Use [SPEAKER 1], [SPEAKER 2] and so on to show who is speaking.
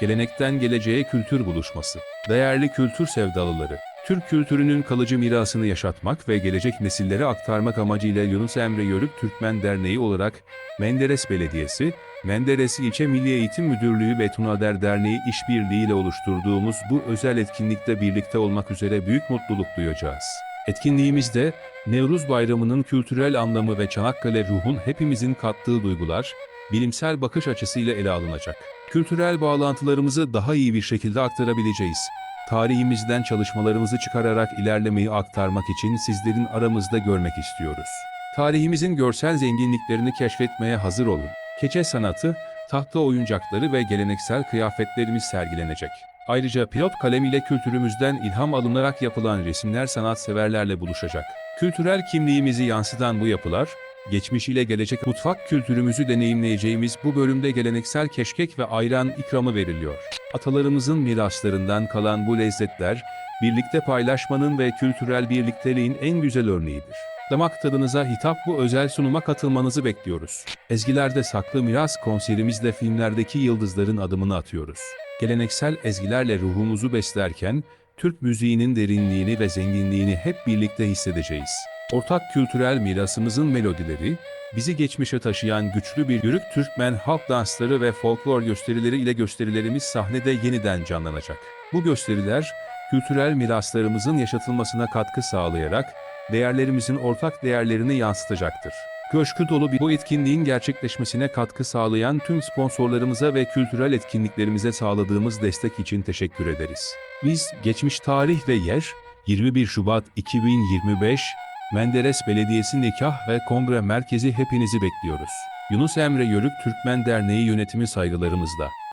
[SPEAKER 1] Gelenekten geleceğe kültür buluşması. Değerli kültür sevdalıları. Türk kültürünün kalıcı mirasını yaşatmak ve gelecek nesillere aktarmak amacıyla Yunus Emre Yörük Türkmen Derneği olarak Menderes Belediyesi, Menderes İlçe Milli Eğitim Müdürlüğü ve Tunader Derneği işbirliğiyle oluşturduğumuz bu özel etkinlikte birlikte olmak üzere büyük mutluluk duyacağız. Etkinliğimizde Nevruz Bayramı'nın kültürel anlamı ve Çanakkale ruhun hepimizin kattığı duygular, bilimsel bakış açısıyla ele alınacak. Kültürel bağlantılarımızı daha iyi bir şekilde aktarabileceğiz. Tarihimizden çalışmalarımızı çıkararak ilerlemeyi aktarmak için sizlerin aramızda görmek istiyoruz. Tarihimizin görsel zenginliklerini keşfetmeye hazır olun. Keçe sanatı, tahta oyuncakları ve geleneksel kıyafetlerimiz sergilenecek. Ayrıca pilot kalem ile kültürümüzden ilham alınarak yapılan resimler sanatseverlerle buluşacak. Kültürel kimliğimizi yansıtan bu yapılar, geçmiş ile gelecek mutfak kültürümüzü deneyimleyeceğimiz bu bölümde geleneksel keşkek ve ayran ikramı veriliyor. Atalarımızın miraslarından kalan bu lezzetler, birlikte paylaşmanın ve kültürel birlikteliğin en güzel örneğidir. Damak tadınıza hitap bu özel sunuma katılmanızı bekliyoruz. Ezgilerde Saklı Miras konserimizle filmlerdeki yıldızların adımını atıyoruz. Geleneksel ezgilerle ruhumuzu beslerken, Türk müziğinin derinliğini ve zenginliğini hep birlikte hissedeceğiz. Ortak kültürel mirasımızın melodileri, bizi geçmişe taşıyan güçlü bir yürük Türkmen halk dansları ve folklor gösterileri ile gösterilerimiz sahnede yeniden canlanacak. Bu gösteriler, kültürel miraslarımızın yaşatılmasına katkı sağlayarak, değerlerimizin ortak değerlerini yansıtacaktır. Coşku dolu bir bu etkinliğin gerçekleşmesine katkı sağlayan tüm sponsorlarımıza ve kültürel etkinliklerimize sağladığımız destek için teşekkür ederiz. Biz geçmiş tarih ve yer 21 Şubat 2025 Menderes Belediyesi Nikah ve Kongre Merkezi hepinizi bekliyoruz. Yunus Emre Yörük Türkmen Derneği yönetimi saygılarımızla.